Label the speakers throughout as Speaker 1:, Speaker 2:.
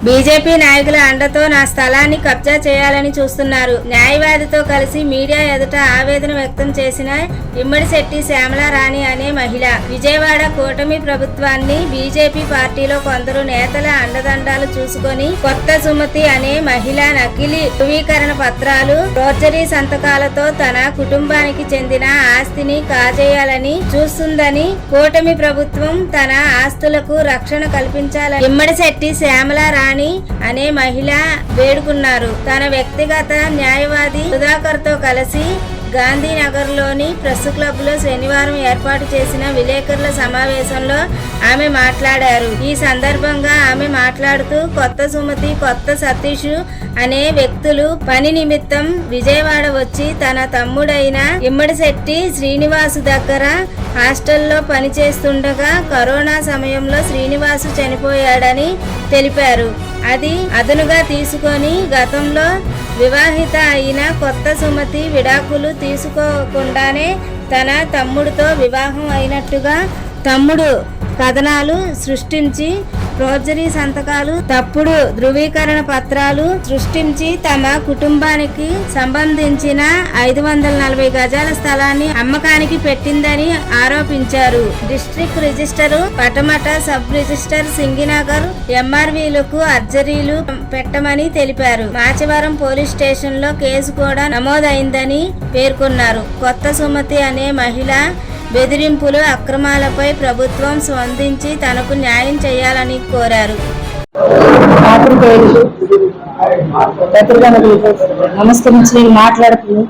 Speaker 1: BJP నాయకుల అండతో నా స్థలాన్ని కబ్జా చేయాలని చూస్తున్నారు. న్యాయవాదితో కలిసి మీడియా ఎదుట ఆవేదన వ్యక్తం చేసిన ఇమ్మడిశెట్టి శ్యామలారాణి అనే మహిళ. విజయవాడ కూటమి ప్రభుత్వాన్ని బీజేపీ పార్టీలో కొందరు నేతల అండదండాలు చూసుకొని కొత్త సుమతి అనే మహిళ నకిలీ ధృవీకరణ పత్రాలు ఫోర్జరీ సంతకాలతో తన కుటుంబానికి చెందిన ఆస్తిని కాజేయాలని చూస్తుందని కూటమి ప్రభుత్వం తన ఆస్తులకు రక్షణ కల్పించాలని ఇమ్మడిశెట్టి శ్యామలారాణి రాణి అనే మహిళ వేడుకున్నారు. తన వ్యక్తిగత న్యాయవాది సుధాకర్తో కలిసి గాంధీనగర్లోని ప్రెస్ క్లబ్లో శనివారం ఏర్పాటు చేసిన విలేకరుల సమావేశంలో ఆమె మాట్లాడారు. ఈ సందర్భంగా ఆమె మాట్లాడుతూ కొత్త సుమతి కొత్త సతీష్ అనే వ్యక్తులు పని నిమిత్తం విజయవాడ వచ్చి తన తమ్ముడైన ఇమ్మడిశెట్టి శ్రీనివాసు దగ్గర హాస్టల్లో పనిచేస్తుండగా కరోనా సమయంలో శ్రీనివాసు చనిపోయాడని తెలిపారు. అది అదనుగా తీసుకొని గతంలో వివాహిత అయిన కొత్త సుమతి విడాకులు తీసుకోకుండానే తన తమ్ముడితో వివాహం అయినట్టుగా తమ్ముడు కథనాలు సృష్టించి ఫోర్జరీ సంతకాలు తప్పుడు ధృవీకరణ పత్రాలు సృష్టించి తమ కుటుంబానికి సంబంధించిన ఐదు వందల నలభై గజాల స్థలాన్ని అమ్మకానికి పెట్టిందని ఆరోపించారు. District register Patamata sub register Singinagar ఎంఆర్వీలకు అర్జరీలు పెట్టమని తెలిపారు. మాచవరం పోలీస్ స్టేషన్లో కేసు కూడా నమోదైందని పేర్కొన్నారు. కొత్త సుమతి అనే మహిళ బెదిరింపులు అక్రమాలపై ప్రభుత్వం స్పందించి తనకు న్యాయం చేయాలని కోరారు.
Speaker 2: పాత్రికేయులు పత్రికలకు నమస్కరించి నేను మాట్లాడుతున్నాను.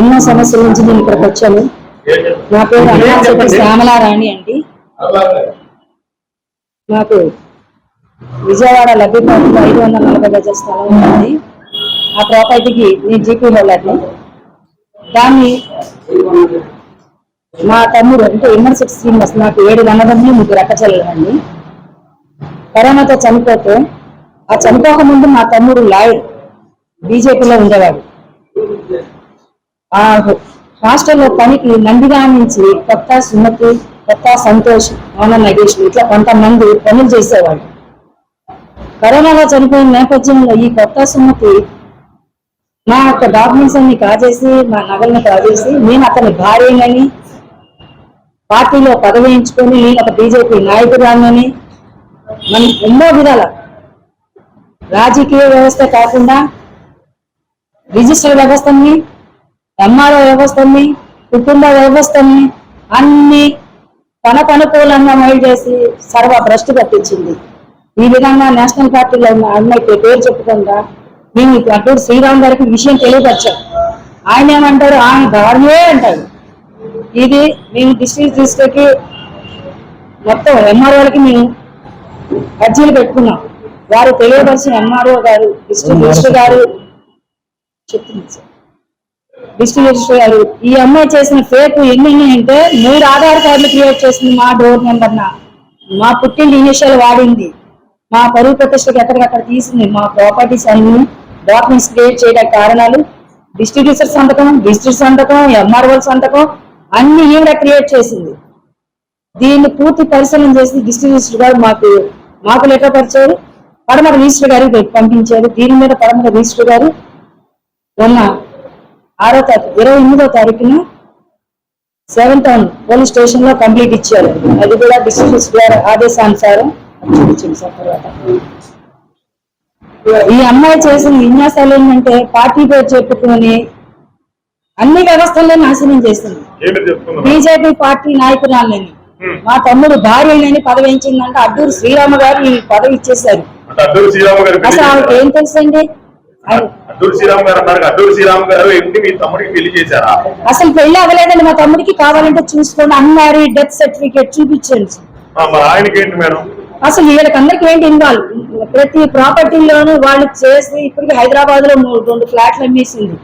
Speaker 2: ఎన్నో సమస్యల నుంచి నేను ఇక్కడికి వచ్చాను. నా పేరు అన్నాశెట్టి శ్యామలారాణి అండి. నాకు విజయవాడ లబ్బిపాటిలో ఐదు వందల నలభై గజాల స్థలం ఉంది. ఆ ప్రాపర్టీకి నేను జీపీ హోల్డర్ని దాన్ని మా తమ్ముడు అంటే ఎమ్మెల్సీ శ్రీనివాస్ నాకు ఏడు అన్నదమ్ములు ముగ్గురు అక్క చెల్లెలండి కరోనాతో చనిపోతే ఆ చనిపోక ముందు మా తమ్ముడు లాయర్ బీజేపీలో ఉండేవాడు. ఆ హాస్టల్లో పనికి నందిగా నుంచి కొత్త సుమతి కొత్త సంతోష్ మౌన నగేష్ ఇట్లా కొంతమంది పనులు చేసేవాడు కరోనాలో చనిపోయిన నేపథ్యంలో ఈ కొత్త సుమతి నా యొక్క డాక్యుమెంట్స్ అన్ని కాజేసి మా నగల్ని కాజేసి నేను అతని భార్యనని పార్టీలో పదవి ఎంచుకొని నేను ఒక బీజేపీ నాయకురాలని మనం ఎన్నో విధాల రాజకీయ వ్యవస్థ కాకుండా రిజిస్టర్ వ్యవస్థని ఎంఆర్ఓ వ్యవస్థని కుటుంబ వ్యవస్థని అన్ని తన అనుకూలంగా మైల్ చేసి సర్వ భ్రష్టు పట్టించింది ఈ విధంగా నేషనల్ పార్టీలో ఉన్న అన్నయ్య పేరు చెప్పుకుంటా మేము అడ్డూరు శ్రీరామ్ గారికి విషయం తెలియపరిచాం. ఆయన ఏమంటారు? ఆయన భార్యే అంటాడు. ఇది మేము డిస్ట్రిక్ట్ తీసుకొచ్చి మొత్తం ఎంఆర్ఓలకి మేము అర్జీలు పెట్టుకున్నాం. వారు తెలియపరిచిన MRO garu district register garu చెప్తుంది సార్. డిస్ట్రిక్ట్ రిజిస్టర్ గారు ఈ అమ్మాయి చేసిన ఫేక్ ఎన్ని ఉన్నాయంటే మూడు ఆధార్ కార్డులు క్రియేట్ చేసింది మా డోర్ నెంబర్ నా. మా పుట్టిన ఇనిషియల్ వాడింది. మా పరువు ప్రతిష్టకి ఎక్కడికక్కడ తీసింది. మా ప్రాపర్టీస్ అన్ని డాక్యుమెంట్స్ క్రియేట్ చేయడానికి కారణాలు డిస్ట్రిబ్యూటర్ సంతకం డిస్ట్రిక్ట్ సంతకం ఎంఆర్ఓ సంతకం అన్ని ఈవిడ క్రియేట్ చేసింది. దీన్ని పూర్తి పరిశీలన చేసి డిస్ట్రిక్ట్ రిజిస్టర్ గారు మాకు మాకు లెటర్ పరిచారు. పడమర రిజిస్టర్ గారికి పంపించారు. దీని మీద పడమర రిజిస్టర్ గారు మొన్న ఆరో తారీఖు ఇరవై ఎనిమిదో తారీఖున సెవెన్ టౌన్ పోలీస్ స్టేషన్లో కంప్లీట్ ఇచ్చారు. అది కూడా డిస్ట్రిక్ట్ రిజిస్టర్ ఆదేశానుసారం చూపించింది సార్ తర్వాత. ఈ అమ్మాయి చేసిన విన్యాసాలు ఏంటంటే పార్టీ పేరు చెప్పుకొని అన్ని వ్యవస్థల్లో నాశనం చేసింది. బీజేపీ పార్టీ నాయకురాలని. మా తమ్ముడు భార్యని పదవి ఇచ్చిందంటే అడ్డూరు శ్రీరామ గారు ఈ పదవి ఇచ్చేశారు. అసలు ఆవిడకి? ఏం తెలుసండి? ఆయన-
Speaker 3: అడ్డూరు శ్రీరామ్ గారు అన్నారు అడ్డూరు శ్రీరామ్ గారు ఏంటి మీ తమ్ముడికి పెళ్ళి చేశారా?
Speaker 2: అసలు పెళ్ళి అవ్వలేదండి మా తమ్ముడికి కావాలంటే చూసుకోండి. అన్మ్యారీడ్ డెత్ సర్టిఫికేట్ చూపించండి.
Speaker 3: ఆయనకి ఏంటి మేడం?
Speaker 2: అసలు వీళ్ళకందరికి ఏంటి ఇన్వాల్వ్? ప్రతి ప్రాపర్టీలోనూ వాళ్ళు చేసి ఇప్పటికి హైదరాబాద్లో రెండు ఫ్లాట్లు అమ్మేసింది.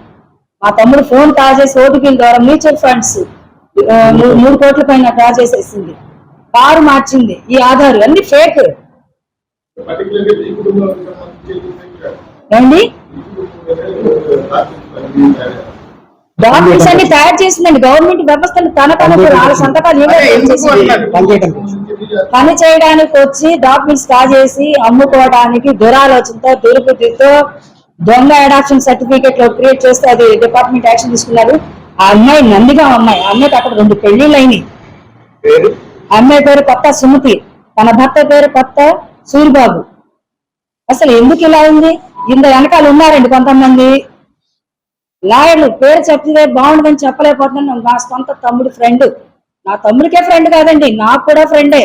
Speaker 2: మా తమ్ముడు ఫోన్ కా చేసి ఓటీపీల ద్వారా మ్యూచువల్ ఫండ్స్ మూడు కోట్ల పైన డ్రా చేసేసింది. కారు మార్చింది. ఈ ఆధార్ అన్ని ఫేక్. ఏమండి? డాక్యుమెంట్స్ అన్ని తయారు చేసిందండి. గవర్నమెంట్ వ్యవస్థను తన తనకు వాళ్ళ సంతకాలు పని చేయడానికి వచ్చి డాక్యుమెంట్స్ కాజేసి అమ్ముకోవడానికి దురాలోచనతో దుర్బుద్ధితో దొంగ అడాప్షన్ సర్టిఫికేట్లో క్రియేట్ చేస్తే అది డిపార్ట్మెంట్ యాక్షన్ తీసుకున్నారు. ఆ అమ్మాయి నందిగా అమ్మాయి. అమ్మాయికి అక్కడ రెండు పెళ్ళిళ్ళు అయినాయి. అమ్మాయి పేరు కొత్త సుమతి. తన భర్త పేరు కొత్త సూరిబాబు. అసలు ఎందుకు ఇలా ఉంది? ఇంత వెనకాల ఉన్నారండి కొంతమంది. లాయర్లు పేరు చెప్తే బాగుండదని చెప్పలేకపోతున్నాను. నా సొంత తమ్ముడు ఫ్రెండ్ నా తమ్ముడికే ఫ్రెండ్ కాదండి. నాకు కూడా ఫ్రెండే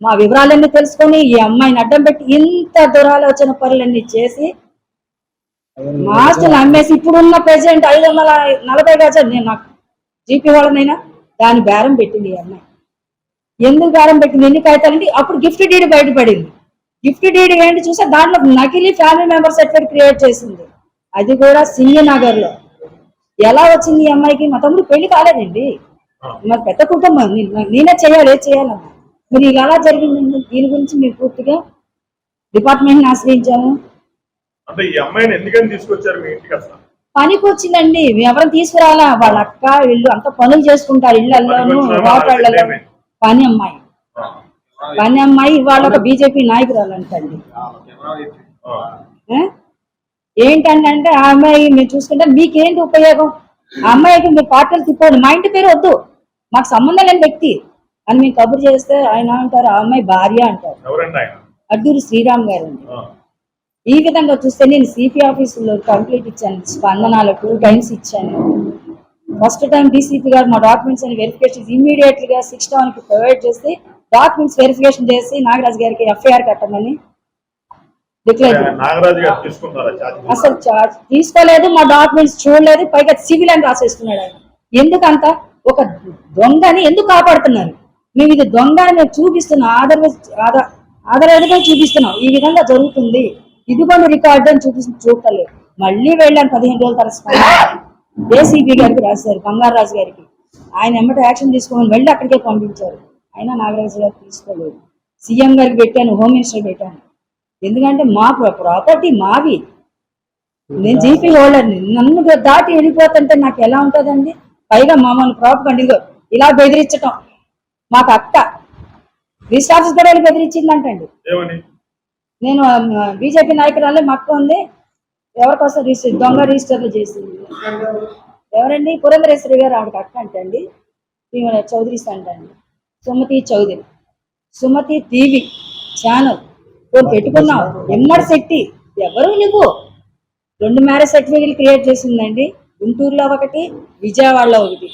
Speaker 2: మా వివరాలన్నీ తెలుసుకొని ఈ అమ్మాయిని అడ్డం పెట్టి ఇంత దురాలోచన పనులన్నీ చేసి మా ఆస్తులు అమ్మేసి ఇప్పుడున్న ప్రెసిడెంట్ ఐదు వందల నలభై గజాలు నేను నాకు జీపీ వాళ్ళనైనా దాని బేరం పెట్టింది ఈ అమ్మాయి. ఎందుకు బేరం పెట్టింది? ఎన్ని కాగితాలంటే అప్పుడు గిఫ్ట్ డీడ్ బయటపడింది. గిఫ్ట్ డీడ్ ఏంటి చూస్తే దాంట్లో నకిలీ ఫ్యామిలీ మెంబర్ సర్టిఫికేట్ క్రియేట్ చేసింది? అది కూడా సింగనగర్లో ఎలా వచ్చింది ఈ అమ్మాయికి? మా తమ్ముడు పెళ్ళి కాలేదండి. మరి పెద్ద కుటుంబం. నేనే చేయాలి ఏది చేయాలమ్మా? మరి ఇది ఎలా జరిగిందండి? దీని గురించి మేము పూర్తిగా డిపార్ట్మెంట్ ఆశ్రయించాము
Speaker 3: అంటే ఈ అమ్మాయిని ఎందుకని తీసుకొచ్చారు మీ ఇంటికి అసలు?
Speaker 2: పనికి వచ్చిందండి ఎవరు తీసుకురాలా వాళ్ళ అక్క వీళ్ళు అంత పనులు చేసుకుంటారు
Speaker 3: ఇళ్ళలోను
Speaker 2: హోటళ్ళలో
Speaker 3: ఆమె.
Speaker 2: పని అమ్మాయి. పని అమ్మాయి ఇవాళ ఒక బీజేపీ నాయకురాలు అంటండి? ఏంటంటే ఆ. అమ్మాయి మీరు చూసుకుంటే మీకేంటి ఉపయోగం? ఆ అమ్మాయికి మీరు పార్టీలు తిప్పండి. మా ఇంటి పేరు వద్దు. మాకు సంబంధం లేని వ్యక్తి. అని మేము కబురు చేస్తే ఆయన అంటారు ఆ అమ్మాయి భార్య అంటారు. అడ్డూరి శ్రీరామ్ గారు అండి. ఈ విధంగా చూస్తే నేను సిపి ఆఫీసులో కంప్లీట్ ఇచ్చాను స్పందనాలు టూ టైమ్స్ ఇచ్చాను. ఫస్ట్ టైం డీసీపీ గారు మా డాక్యుమెంట్స్ అని వెరిఫికేషన్ ఇమీడియట్గా సిక్స్కి ప్రొవైడ్ చేసి డాక్యుమెంట్స్ వెరిఫికేషన్ చేసి నాగరాజు గారికి ఎఫ్ఐఆర్ కట్టమని డిక్లేర్ అసలు చార్జ్ తీసుకోలేదు మా డాక్యుమెంట్స్ చూడలేదు పైగా సివిల్ అని రాసేస్తున్నాడు ఆయన. ఎందుకంత? ఒక దొంగని ఎందుకు కాపాడుతున్నారు? మేము ఇది దొంగ అని చూపిస్తున్నాం ఆధార్ ఆధార్ ఆధారాలుగా చూపిస్తున్నాం. ఈ విధంగా జరుగుతుంది. ఇదిగోను రికార్డు అని చూపి చూడలేదు మళ్ళీ వెళ్ళాను పదిహేను రోజుల తర్వాత ఏసీబీ గారికి రాశారు బంగారాజు గారికి. ఆయన ఎమ్మట యాక్షన్ తీసుకోమని వెళ్ళి అక్కడికే పంపించారు. అయినా నాగరాజు గారు తీసుకోలేదు. సీఎం గారికి పెట్టాను హోమ్ మినిస్టర్ పెట్టాను. ఎందుకంటే మా ప్రాపర్టీ మావి. నేను జీపీ హోల్డర్ని నన్ను దాటి వెళ్ళిపోతుంటే నాకు ఎలా ఉంటుందండి? పైగా మమ్మల్ని ప్రాపర్ ఇదిగో ఇలా బెదిరించటం. మాకు అక్క రిజిస్టర్ ఆఫీస్ కూడా వెళ్ళి బెదిరించిందంటండి. నేను బీజేపీ నాయకురాలే మక్క ఉంది. ఎవరికోసం రిజిస్టర్ దొంగ రిజిస్టర్లు చేసింది. ఎవరండి? పురంధరేశ్వరి గారు ఆవిడకి అక్క అంటండి. ఈమె చౌదరి అంటండి Sumathi Chowdary. Sumathi TV channel. ఓ పెట్టుకున్నావు ఎమ్మడి శెట్టి. ఎవరు నువ్వు? రెండు మ్యారేజ్ సర్టిఫికేట్లు క్రియేట్ చేసిందండి. గుంటూరులో ఒకటి విజయవాడలో ఒకటి.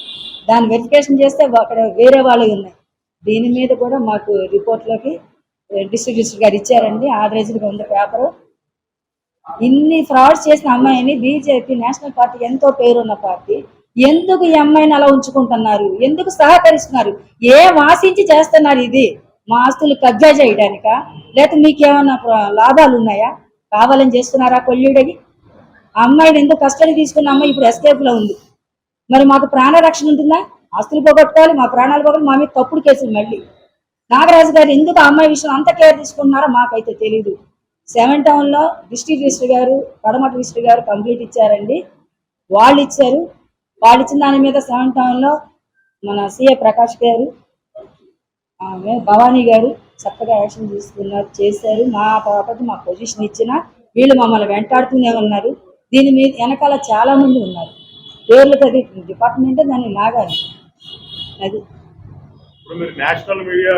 Speaker 2: దాని వెరిఫికేషన్ చేస్తే అక్కడ వేరే వాళ్ళవి ఉన్నాయి. దీని మీద కూడా మాకు రిపోర్ట్లోకి డిస్ట్రిక్ట్ డిస్ట్రిక్ట్ గారు ఇచ్చారండి. ఆథరైజ్డ్గా ఉంది పేపరు. ఇన్ని ఫ్రాడ్స్ చేసిన అమ్మాయిని బీజేపీ నేషనల్ పార్టీ ఎంతో పేరున్న పార్టీ. ఎందుకు ఈ అమ్మాయిని అలా ఉంచుకుంటున్నారు? ఎందుకు సహకరిస్తున్నారు? ఏం ఆశించి చేస్తున్నారు ఇది? మా ఆస్తులు కబ్జా చేయడానిక? లేకపోతే మీకేమన్నా లాభాలు ఉన్నాయా? కావాలని చేస్తున్నారా కొల్లుడికి ఆ అమ్మాయిని ఎందుకు కస్టడీ తీసుకున్న అమ్మాయి ఇప్పుడు ఎస్కేప్లో ఉంది. మరి మాకు ప్రాణ రక్షణ ఉంటుందా? ఆస్తులు పోగొట్టాలి మా ప్రాణాలు పోగొట్టాలి మా మీద తప్పుడు కేసులు మళ్ళీ. నాగరాజు గారు ఎందుకు ఆ అమ్మాయి విషయం అంత కేర్ తీసుకుంటున్నారో మాకైతే తెలియదు సెవెన్ టౌన్లో డిస్ట్రిక్ట్ రిజిస్టర్ గారు పడమట రిజిస్టర్ గారు కంప్లీట్ ఇచ్చారండి. వాళ్ళు ఇచ్చారు. వాళ్ళు ఇచ్చిన దాని మీద సెవెన్ టౌన్లో మన సిఏ ప్రకాష్ గారు భవానీ గారు చక్కగా యాక్షన్ తీసుకున్నారు చేశారు. మా ప్రాపర్టీ మా పొజిషన్ ఇచ్చిన వీళ్ళు మమ్మల్ని వెంటాడుతూనే ఉన్నారు. దీని మీద వెనకాల చాలా మంది ఉన్నారు. పేర్లు అది డిపార్ట్మెంటే దాన్ని నాగారు అది.
Speaker 3: ఇప్పుడు మీరు నేషనల్ మీడియా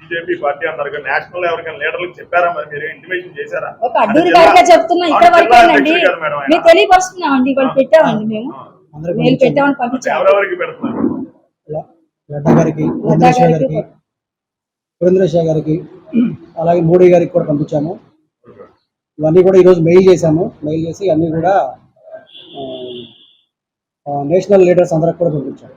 Speaker 3: బీజేపీ పార్టీ అన్నారు కదా నేషనల్ ఎవరికైనా లీడర్లకు చెప్పారా మరి? మీరు ఇంటిమేషన్ చేశారా?
Speaker 2: ఒక అడ్డూరి
Speaker 3: అంటే జిల్లా-
Speaker 2: గారిగా చెప్తున్నా ఇక్కడ
Speaker 3: ఆ, జిల్లా
Speaker 2: వరకేనండి
Speaker 3: అధ్యక్షుడు గారు మేడం ఆయన.
Speaker 2: మేము తెలియపరుస్తున్నామండి వాళ్ళు పెట్టామండి మేము.
Speaker 4: అందరికి
Speaker 2: మేము పెట్టామని పంపించాము
Speaker 3: ఎవరెవరికి పెడుతున్నారు?
Speaker 4: లడ్డా గారికి అలాగే మోడీ గారికి కూడా పంపించాము. ఇవన్నీ కూడా ఈరోజు మెయిల్ చేశాము. మెయిల్ చేసి అన్నీ కూడా నేషనల్ లీడర్స్ అందరికి కూడా పంపించాము.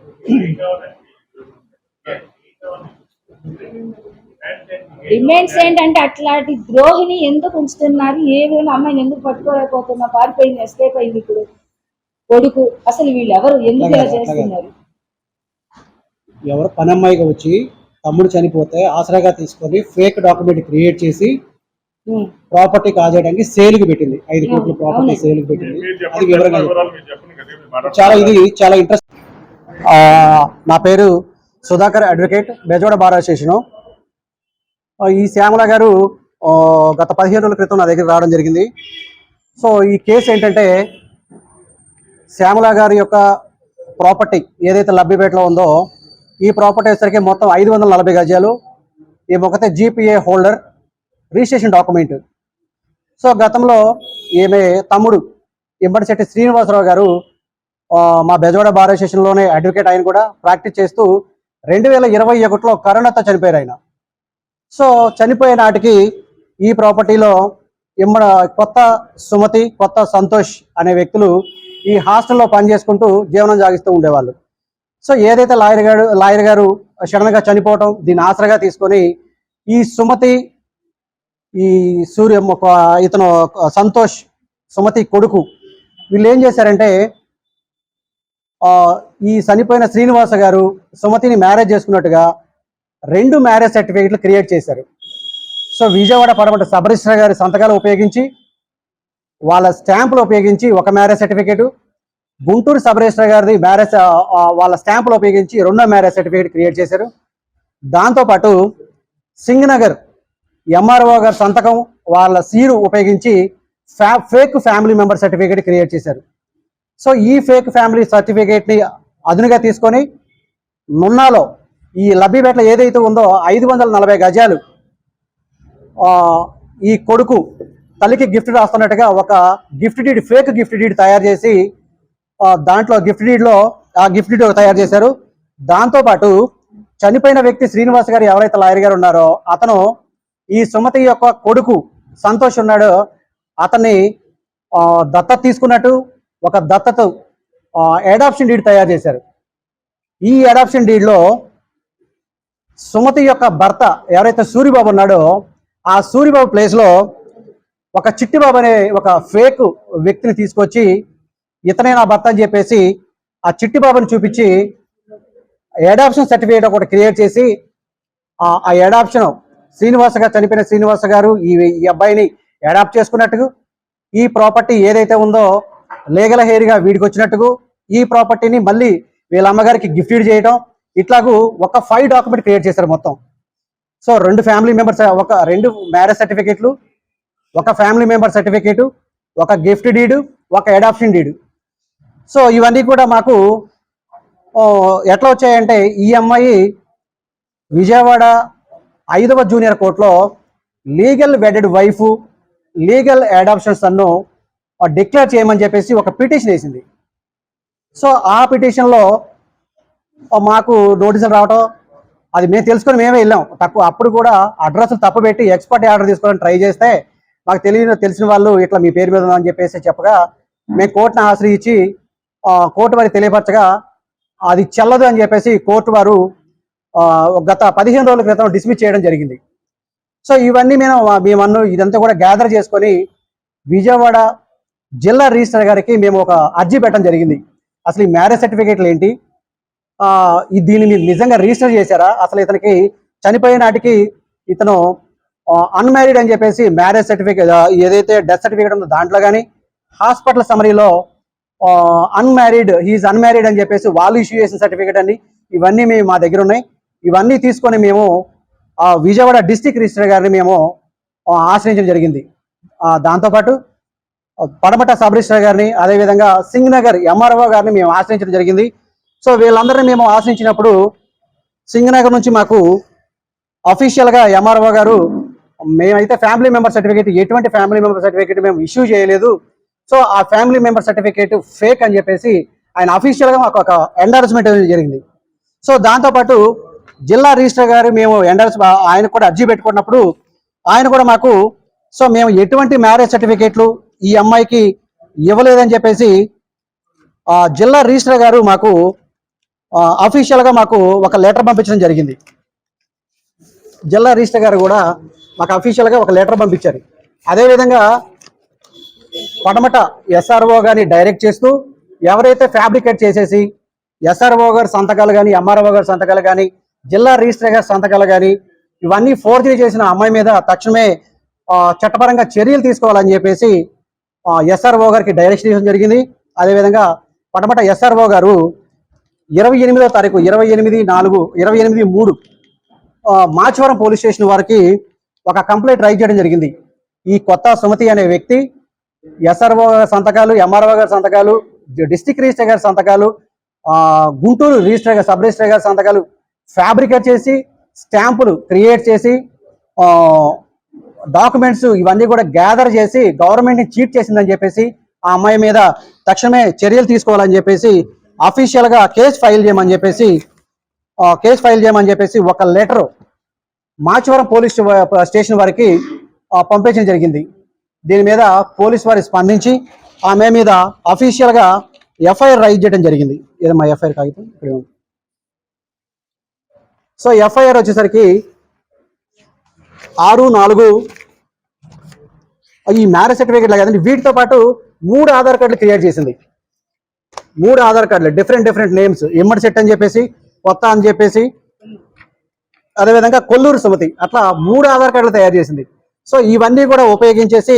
Speaker 2: డిమాండ్స్ ఏంటంటే అట్లాంటి ద్రోహిని ఎందుకు ఉంచుతున్నారు? ఏ విధంగా అమ్మాయిని ఎందుకు పట్టుకోలేకపోతున్నా పారిపోయింది ఎస్కేప్ అయింది ఇప్పుడు. కొడుకు అసలు వీళ్ళు ఎవరు ఎందుకు ఇలా చేస్తున్నారు?
Speaker 4: ఎవరు పని అమ్మాయిగా వచ్చి తమ్ముడు చనిపోతే ఆసరాగా తీసుకొని ఫేక్ డాక్యుమెంట్ క్రియేట్ చేసి ప్రాపర్టీ కాజేయడానికి సేల్కి పెట్టింది. ఐదు కోట్ల ప్రాపర్టీ
Speaker 2: అవును.
Speaker 4: సేల్కి పెట్టింది. అది వివరంగా. చాలా ఇది చాలా ఇంట్రెస్ట్ నా పేరు Sudhakar advocate Bezawada bar association ఈ శ్యామల గారు గత పదిహేను రోజుల క్రితం నా దగ్గర రావడం జరిగింది. సో ఈ కేసు ఏంటంటే శ్యామల గారి యొక్క ప్రాపర్టీ ఏదైతే లబ్బిపేటలో ఉందో ఈ ప్రాపర్టీ వచ్చేసరికి మొత్తం ఐదు వందల నలభై గజాలు. ఈ ఒకతే GPA holder registration document. So గతంలో ఈమె తమ్ముడు ఇమ్మడిశెట్టి శ్రీనివాసరావు గారు మా బెజవాడ బార్ అసోసియేషన్లోనే అడ్వకేట్ ఆయన కూడా ప్రాక్టీస్ చేస్తూ రెండు వేల ఇరవై ఒకటిలో కరోనాతో చనిపోయారు ఆయన. సో చనిపోయే నాటికి ఈ ప్రాపర్టీలో ఇమ్మడ కొత్త సుమతి కొత్త సంతోష్ అనే వ్యక్తులు ఈ హాస్టల్లో పనిచేసుకుంటూ జీవనం సాగిస్తూ ఉండేవాళ్ళు. సో ఏదైతే లాయర్ గారు లాయర్ గారు సడన్గా చనిపోవటం దీన్ని ఆసరగా తీసుకొని ఈ సుమతి ఈ సూర్య ఒక ఇతను సంతోష్ సుమతి కొడుకు వీళ్ళు ఏం చేశారంటే ఈ చనిపోయిన శ్రీనివాస గారు సుమతిని మ్యారేజ్ చేసుకున్నట్టుగా రెండు మ్యారేజ్ సర్టిఫికేట్లు క్రియేట్ చేశారు. సో విజయవాడ పరమట సబ్ గారి సంతకాలు ఉపయోగించి వాళ్ళ స్టాంపులు ఉపయోగించి ఒక మ్యారేజ్ సర్టిఫికేటు గుంటూరు సబ్ గారిది మ్యారేజ్ వాళ్ళ స్టాంపులు ఉపయోగించి రెండో మ్యారేజ్ సర్టిఫికేట్ క్రియేట్ చేశారు. దాంతోపాటు సింగనగర్ ఎంఆర్ఓ గారి సంతకం వాళ్ళ సీరు ఉపయోగించి ఫ్యా fake family member certificate create చేశారు. సో ఈ ఫేక్ ఫ్యామిలీ సర్టిఫికేట్ని అదునుగా తీసుకొని నున్నాలో ఈ లబ్బిపేటలో ఏదైతే ఉందో ఐదు వందల నలభై గజాలు ఈ కొడుకు తల్లికి గిఫ్ట్ రాస్తున్నట్టుగా ఒక gift deed fake gift deed తయారు చేసి దాంట్లో గిఫ్ట్ డీడ్లో ఆ గిఫ్ట్ డీడ్ తయారు చేశారు. దాంతోపాటు చనిపోయిన వ్యక్తి శ్రీనివాస్ గారు ఎవరైతే లాయర్ గారు ఉన్నారో అతను ఈ సుమతి యొక్క కొడుకు సంతోష్ ఉన్నాడో. అతన్ని దత్త దత్తత తీసుకున్నట్టు ఒక దత్తత అడాప్షన్ డీడ్ తయారు చేశారు. ఈ అడాప్షన్ డీడ్లో సుమతి యొక్క భర్త ఎవరైతే సూరిబాబు ఉన్నాడో ఆ సూరిబాబు ప్లేస్లో ఒక చిట్టిబాబు అనే ఒక ఫేక్ వ్యక్తిని తీసుకొచ్చి ఇతనే నా భర్త అని చెప్పేసి ఆ చిట్టిబాబుని చూపించి అడాప్షన్ సర్టిఫికేట్ ఒకటి క్రియేట్ చేసి ఆ అడాప్షన్ శ్రీనివాస గారు చనిపోయిన శ్రీనివాస గారు ఈ ఈ అబ్బాయిని అడాప్ట్ చేసుకున్నట్టు ఈ ప్రాపర్టీ ఏదైతే ఉందో లీగల్ హెయిర్గా వీడికి వచ్చినట్టుకు ఈ ప్రాపర్టీని మళ్ళీ వీళ్ళ అమ్మగారికి గిఫ్ట్ చేయడం ఇట్లాగూ ఒక ఫైవ్ డాక్యుమెంట్ క్రియేట్ చేశారు మొత్తం. సో రెండు ఫ్యామిలీ మెంబర్స్ ఒక రెండు మ్యారేజ్ సర్టిఫికేట్లు ఒక ఫ్యామిలీ మెంబర్ సర్టిఫికేటు ఒక గిఫ్ట్ డీడు ఒక అడాప్షన్ డీడు సో ఇవన్నీ కూడా మాకు ఎట్లా వచ్చాయంటే ఈ అమ్మాయి విజయవాడ ఐదవ జూనియర్ కోర్టులో legal wedded wife legal adoptions సన్ను డిక్లేర్ చేయమని చెప్పేసి ఒక పిటిషన్ వేసింది. సో ఆ పిటిషన్లో మాకు నోటీసులు రావటం అది మేము తెలుసుకొని మేమే వెళ్ళాం. తక్కువ అప్పుడు కూడా అడ్రస్ తప్పు పెట్టి ఎక్స్పర్ట్ ఆర్డర్ తీసుకోవాలని ట్రై చేస్తే మాకు తెలియని తెలిసిన వాళ్ళు ఇట్లా మీ పేరు మీద ఉందని చెప్పేసి చెప్పగా మేము కోర్టును ఆశ్రయించి కోర్టు వారికి తెలియపరచగా అది చెల్లదు అని చెప్పేసి కోర్టు వారు గత పదిహేను రోజుల క్రితం డిస్మిస్ చేయడం జరిగింది. సో ఇవన్నీ మేము మేమన్ను ఇదంతా కూడా గ్యాదర్ చేసుకొని విజయవాడ జిల్లా రిజిస్టర్ గారికి మేము ఒక అర్జీ పెట్టడం జరిగింది. అసలు ఈ మ్యారేజ్ సర్టిఫికేట్లు ఏంటి? దీన్ని మీరు నిజంగా రిజిస్టర్ చేశారా? అసలు ఇతనికి చనిపోయే నాటికి ఇతను అన్మ్యారీడ్ అని చెప్పేసి మ్యారేజ్ సర్టిఫికేట్ ఏదైతే డెత్ సర్టిఫికేట్ ఉందో దాంట్లో కానీ హాస్పిటల్ సమరీలో అన్మ్యారీడ్ హీఈస్ అన్మ్యారీడ్ అని చెప్పేసి వాళ్ళు ఇష్యూ చేసిన సర్టిఫికేట్ అని ఇవన్నీ మేము మా దగ్గర ఉన్నాయి. ఇవన్నీ తీసుకొని మేము విజయవాడ డిస్టిక్ రిజిస్టర్ గారిని మేము ఆశ్రయించడం జరిగింది. దాంతోపాటు పడమట సబ్ గారిని అదేవిధంగా సింగ్ నగర్ ఎంఆర్ఓ గారిని మేము ఆశ్రయించడం జరిగింది. సో వీళ్ళందరినీ మేము ఆశ్రయించినప్పుడు సింగ్ నగర్ నుంచి మాకు అఫీషియల్గా ఎంఆర్ఓ గారు మేమైతే ఫ్యామిలీ మెంబర్ సర్టిఫికేట్ ఎటువంటి ఫ్యామిలీ మెంబర్ సర్టిఫికేట్ మేము ఇష్యూ చేయలేదు. సో ఆ ఫ్యామిలీ మెంబర్ సర్టిఫికేట్ ఫేక్ అని చెప్పేసి ఆయన అఫీషియల్గా మాకు ఒక ఎండార్స్మెంట్ జరిగింది. సో దాంతోపాటు జిల్లా రిజిస్టర్ గారు మేము ఎండర్స్ ఆయన కూడా అర్జీ పెట్టుకున్నప్పుడు ఆయన కూడా మాకు సో మేము ఎటువంటి మ్యారేజ్ సర్టిఫికేట్లు ఈ అమ్మాయికి ఇవ్వలేదని చెప్పేసి జిల్లా రిజిస్టర్ గారు మాకు అఫీషియల్గా మాకు ఒక లెటర్ పంపించడం జరిగింది. జిల్లా రిజిస్టర్ గారు కూడా మాకు అఫీషియల్గా ఒక లెటర్ పంపించారు. అదేవిధంగా పడమట ఎస్ఆర్ఓ గారిని డైరెక్ట్ చేస్తూ ఎవరైతే ఫ్యాబ్రికేట్ చేసేసి ఎస్ఆర్ఓ గారి సంతకాలు కానీ ఎంఆర్ఓ గారి సంతకాలు కానీ జిల్లా రిజిస్టర్ గారి సంతకాలు కానీ ఇవన్నీ ఫోర్జరీ చేసిన అమ్మాయి మీద తక్షణమే చట్టపరంగా చర్యలు తీసుకోవాలని చెప్పేసి ఎస్ఆర్ఓ గారికి డైరెక్షన్ ఇవ్వడం జరిగింది. అదేవిధంగా పటమట ఎస్ఆర్ఓ గారు ఇరవై ఎనిమిదో తారీఖు ఇరవై ఎనిమిది నాలుగు ఇరవై ఎనిమిది మూడు మాచవరం పోలీస్ స్టేషన్ వారికి ఒక కంప్లైంట్ రైజ్ చేయడం జరిగింది. ఈ కొత్త సుమతి అనే వ్యక్తి ఎస్ఆర్ఓ గారి సంతకాలు ఎంఆర్ఓ గారి సంతకాలు డిస్టిక్ రిజిస్టర్ గారి సంతకాలు గుంటూరు రిజిస్టర్ గారి సబ్ రిజిస్టర్ గారి సంతకాలు ఫ్యాబ్రికేట్ చేసి స్టాంపులు క్రియేట్ చేసి డాక్యుమెంట్స్ ఇవన్నీ కూడా గ్యాదర్ చేసి గవర్నమెంట్ని చీట్ చేసిందని చెప్పేసి ఆ అమ్మాయి మీద తక్షణమే చర్యలు తీసుకోవాలని చెప్పేసి అఫీషియల్గా కేసు ఫైల్ చేయమని చెప్పేసి కేసు ఫైల్ చేయమని చెప్పేసి ఒక లెటర్ మాచవరం పోలీస్ స్టేషన్ వారికి పంపించడం జరిగింది. దీని మీద పోలీస్ వారు స్పందించి ఆమె మీద అఫీషియల్గా ఎఫ్ఐఆర్ రైజ్ చేయడం జరిగింది. ఇది మా ఎఫ్ఐఆర్ కాగితం? ఇక్కడ సో ఎఫ్ఐఆర్ వచ్చేసరికి ఆరు నాలుగు ఈ మ్యారేజ్ సర్టిఫికేట్ కదండి వీటితో పాటు మూడు ఆధార్ కార్డులు క్రియేట్ చేసింది. మూడు ఆధార్ కార్డులు డిఫరెంట్ డిఫరెంట్ నేమ్స్ ఎమ్మడి సెట్ అని చెప్పేసి కొత్త అని చెప్పేసి అదేవిధంగా కొల్లూరు సుమతి అట్లా మూడు ఆధార్ కార్డులు తయారు చేసింది. సో ఇవన్నీ కూడా ఉపయోగించేసి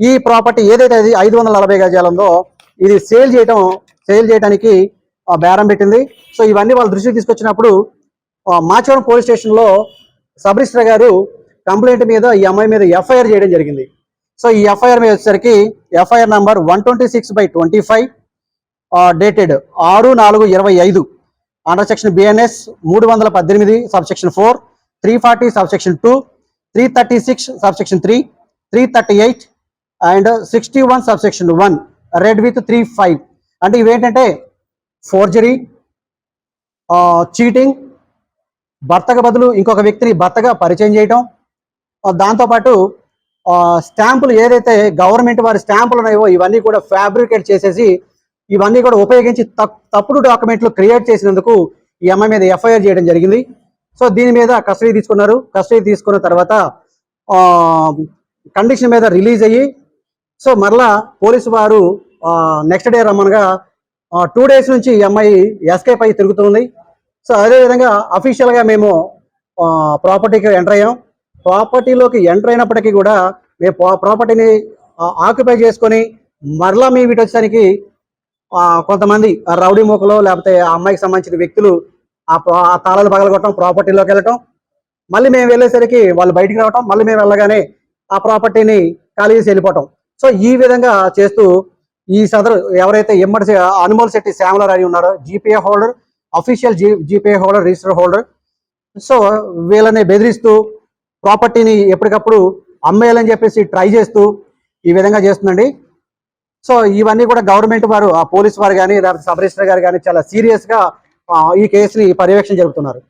Speaker 4: ఈ ప్రాపర్టీ ఏదైతే అది ఐదు వందల నలభై గజాలు ఉందో ఇది సేల్ చేయటం సేల్ చేయడానికి బేరం పెట్టింది. సో ఇవన్నీ వాళ్ళ దృష్టికి తీసుకొచ్చినప్పుడు మాచవరం పోలీస్ స్టేషన్లో సబ్ రిజిస్టర్ గారు కంప్లైంట్ మీద ఈ అమ్మాయి మీద ఎఫ్ఐఆర్ చేయడం జరిగింది. సో ఈ ఎఫ్ఐఆర్ మీద వచ్చేసరికి FIR number one twenty six by twenty five dated ఆరు నాలుగు ఇరవై ఐదు అండర్ సెక్షన్ బిఎన్ఎస్ మూడు వందల పద్దెనిమిది sub section four three forty sub section two three thirty six sub section three three thirty eight and sixty one subsection one read with three five అంటే ఇవేంటంటే forgery cheating భర్తకు బదులు ఇంకొక వ్యక్తిని భర్తగా పరిచయం చేయటం దాంతోపాటు స్టాంపులు ఏదైతే గవర్నమెంట్ వారి స్టాంపులు ఉన్నాయో ఇవన్నీ కూడా ఫ్యాబ్రికేట్ చేసేసి ఇవన్నీ కూడా ఉపయోగించి తప్పుడు డాక్యుమెంట్లు క్రియేట్ చేసినందుకు ఈ అమ్మాయి మీద ఎఫ్ఐఆర్ చేయడం జరిగింది. సో దీని మీద కస్టడీ తీసుకున్నారు. కస్టడీ తీసుకున్న తర్వాత కండిషన్ మీద రిలీజ్ అయ్యి సో మరలా పోలీసు వారు నెక్స్ట్ డే రమ్మనగా టూ డేస్ నుంచి ఈ అమ్మాయి ఎస్కేప్ అయ్యి తిరుగుతుంది సో అదేవిధంగా అఫీషియల్గా మేము ప్రాపర్టీకి ఎంటర్ అయ్యాం. ప్రాపర్టీలోకి ఎంటర్ అయినప్పటికీ కూడా మేము ప్రాపర్టీని ఆక్యుపై చేసుకొని మరలా మీ వీటి వచ్చేసరికి కొంతమంది రౌడీ మూకలో లేకపోతే ఆ అమ్మాయికి సంబంధించిన వ్యక్తులు ఆ ఆ తాళాలు పగలగొట్టడం ప్రాపర్టీలోకి వెళ్ళటం మళ్ళీ మేము వెళ్ళేసరికి వాళ్ళు బయటికి రావటం మళ్ళీ మేము వెళ్ళగానే ఆ ప్రాపర్టీని ఖాళీ చేసి వెళ్ళిపోవటం. సో ఈ విధంగా చేస్తూ ఈ సదరు ఎవరైతే ఎమ్మడి అనుమోల్ శెట్టి అని ఉన్నారో GPA holder official G GPA holder register holder so వీళ్ళని బెదిరిస్తూ ప్రాపర్టీని ఎప్పటికప్పుడు అమ్మేయాలని చెప్పేసి ట్రై చేస్తూ ఈ విధంగా చేస్తుందండి. సో ఇవన్నీ కూడా గవర్నమెంట్ వారు ఆ పోలీస్ వారు కానీ లేకపోతే సబ్ రిజిస్టర్ గారు కానీ చాలా సీరియస్గా ఈ కేసుని పర్యవేక్షణ జరుపుతున్నారు.